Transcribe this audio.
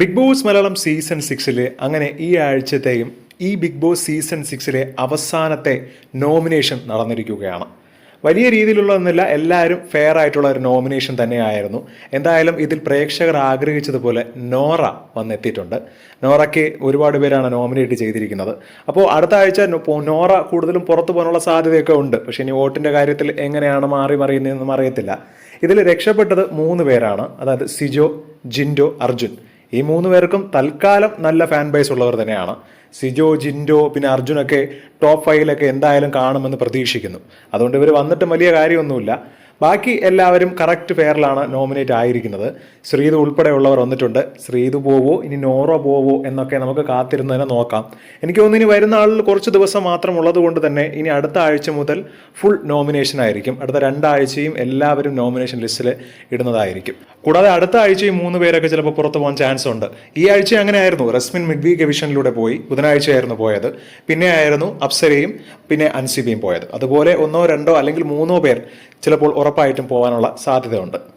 Big Boss Malayalam season സിക്സിലെ അങ്ങനെ ഈ ആഴ്ചത്തെയും ഈ ബിഗ് ബോസ് സീസൺ സിക്സിലെ അവസാനത്തെ നോമിനേഷൻ നടന്നിരിക്കുകയാണ്. വലിയ രീതിയിലുള്ളതൊന്നുമില്ല എല്ലാവരും ഫെയർ ആയിട്ടുള്ള ഒരു നോമിനേഷൻ തന്നെയായിരുന്നു. എന്തായാലും ഇതിൽ പ്രേക്ഷകർ ആഗ്രഹിച്ചതുപോലെ നോറ വന്നെത്തിയിട്ടുണ്ട്. നോറയ്ക്ക് ഒരുപാട് പേരാണ് നോമിനേറ്റ് ചെയ്തിരിക്കുന്നത്. അപ്പോൾ അടുത്ത ആഴ്ച നോറ കൂടുതലും പുറത്തു പോകാനുള്ള സാധ്യതയൊക്കെ ഉണ്ട്. പക്ഷേ ഇനി വോട്ടിന്റെ കാര്യത്തിൽ എങ്ങനെയാണ് മാറി മറിയുന്നതെന്നും അറിയത്തില്ല. ഇതിൽ രക്ഷപ്പെട്ടത് മൂന്ന് പേരാണ്. അതായത് സിജോ ജിൻഡോ അർജുൻ. ഈ മൂന്ന് പേർക്കും തൽക്കാലം നല്ല ഫാൻ ബേസ് ഉള്ളവർ തന്നെയാണ്. സിജോ ജിൻഡോ പിന്നെ അർജുനൊക്കെ ടോപ്പ് ഫൈവിലൊക്കെ എന്തായാലും കാണുമെന്ന് പ്രതീക്ഷിക്കുന്നു. അതുകൊണ്ട് ഇവർ വന്നിട്ട് വലിയ കാര്യമൊന്നുമില്ല. ബാക്കി എല്ലാവരും കറക്റ്റ് ഫെയറിലാണ് നോമിനേറ്റ് ആയിരിക്കുന്നത്. ശ്രീതു ഉൾപ്പെടെയുള്ളവർ വന്നിട്ടുണ്ട്. ശ്രീതു പോവോ ഇനി നോറോ പോവോ എന്നൊക്കെ നമുക്ക് കാത്തിരുന്ന് തന്നെ നോക്കാം. എനിക്ക് തോന്നുന്നു ഇനി വരുന്ന ആളിൽ കുറച്ച് ദിവസം മാത്രം ഉള്ളത് കൊണ്ട് തന്നെ ഇനി അടുത്ത ആഴ്ച മുതൽ ഫുൾ നോമിനേഷൻ ആയിരിക്കും. അടുത്ത രണ്ടാഴ്ചയും എല്ലാവരും നോമിനേഷൻ ലിസ്റ്റിൽ ഇടുന്നതായിരിക്കും. കൂടാതെ അടുത്ത ആഴ്ചയും മൂന്ന് പേരൊക്കെ ചിലപ്പോൾ പുറത്തു പോകാൻ ചാൻസ് ഉണ്ട്. ഈ ആഴ്ച അങ്ങനെ ആയിരുന്നു റസ്മിൻ മിഡ് ഗവിഷനിലൂടെ പോയി. ബുധനാഴ്ചയായിരുന്നു പോയത്. പിന്നെ ആയിരുന്നു അപ്സരയും പിന്നെ അൻസിബിയും പോയത്. അതുപോലെ ഒന്നോ രണ്ടോ അല്ലെങ്കിൽ മൂന്നോ പേർ ചിലപ്പോൾ ഉറപ്പായിട്ടും പോകാനുള്ള സാധ്യതയുണ്ട്.